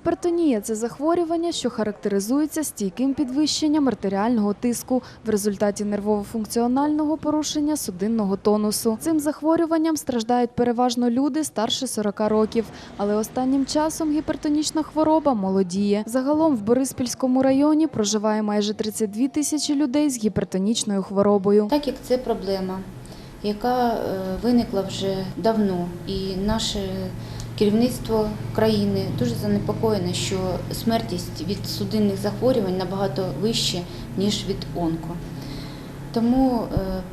Гіпертонія це захворювання, що характеризується стійким підвищенням артеріального тиску в результаті нервово-функціонального порушення судинного тонусу. Цим захворюванням страждають переважно люди старше 40 років, але останнім часом гіпертонічна хвороба молодіє. Загалом в Бориспільському районі проживає майже 32 тисячі людей з гіпертонічною хворобою. Так як це проблема, яка е, виникла вже давно, і наше керівництво країни дуже занепокоєне, що смертність від судинних захворювань набагато вища, ніж від онко. Тому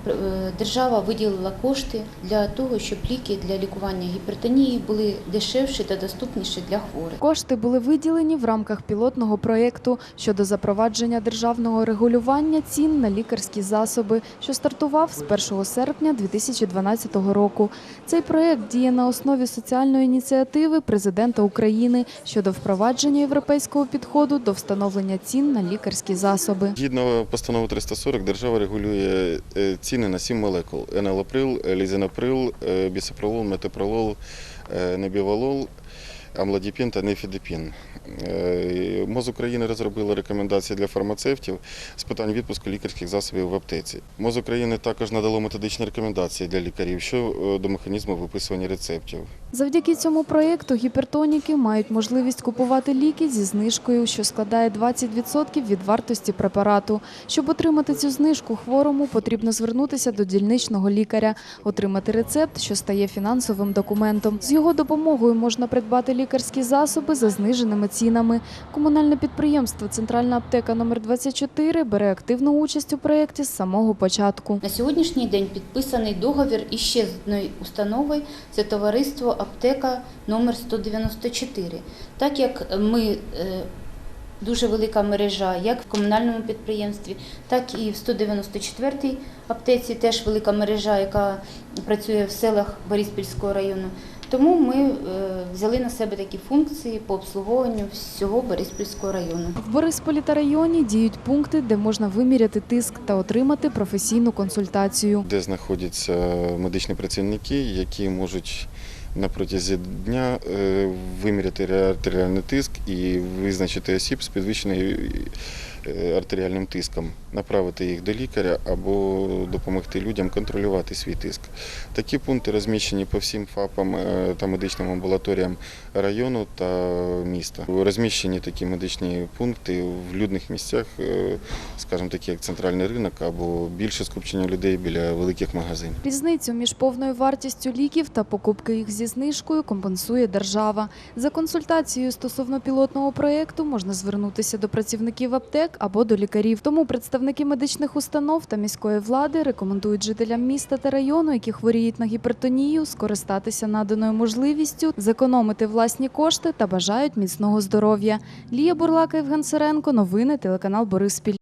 е, е, держава виділила кошти для того, щоб ліки для лікування гіпертонії були дешевші та доступніші для хворих. Кошти були виділені в рамках пілотного проєкту щодо запровадження державного регулювання цін на лікарські засоби, що стартував з 1 серпня 2012 року. Цей проєкт діє на основі соціальної ініціативи президента України щодо впровадження європейського підходу до встановлення цін на лікарські засоби. Згідно постанови 340, держава регулює е, ціни на сім молекул: енелоприл, лізинаприл, е, бісопролол, метапролол, е, небівалол, амлодіпін та нефідепін. Е, МОЗ України розробило рекомендації для фармацевтів з питань відпуску лікарських засобів в аптеці. МОЗ України також надало методичні рекомендації для лікарів щодо механізму виписування рецептів. Завдяки цьому проєкту гіпертоніки мають можливість купувати ліки зі знижкою, що складає 20% від вартості препарату. Щоб отримати цю знижку хворому, потрібно звернутися до дільничного лікаря, отримати рецепт, що стає фінансовим документом. З його допомогою можна придбати лікарські засоби за зниженими цінами. Комунальне підприємство Центральна аптека номер 24 бере активну участь у проєкті з самого початку. На сьогоднішній день підписаний договір іще з одної установою це товариство аптека номер 194. Так як ми е, дуже велика мережа, як в комунальному підприємстві, так і в 194-й аптеці теж велика мережа, яка працює в селах Бориспільського району. Тому ми е, взяли на себе такі функції по обслуговуванню всього Бориспільського району. В Борисполі та районі діють пункти, де можна виміряти тиск та отримати професійну консультацію. де знаходяться медичні працівники, які можуть на протязі дня е, виміряти артеріальний тиск і визначити осіб з підвищеною артеріальним тиском, направити їх до лікаря або допомогти людям контролювати свій тиск. Такі пункти розміщені по всім ФАПам е, та медичним амбулаторіям району та міста. Розміщені такі медичні пункти в людних місцях, е, скажімо такі як центральний ринок або більше скупчення людей біля великих магазинів. Різницю між повною вартістю ліків та покупки їх зі знижкою компенсує держава. За консультацією стосовно пілотного проєкту можна звернутися до працівників аптек або до лікарів. Тому представники медичних установ та міської влади рекомендують жителям міста та району, які хворіють на гіпертонію, скористатися наданою можливістю, зекономити власні кошти та бажають міцного здоров'я. Лія Бурлака, Євген Сиренко, новини телеканал Бориспіль.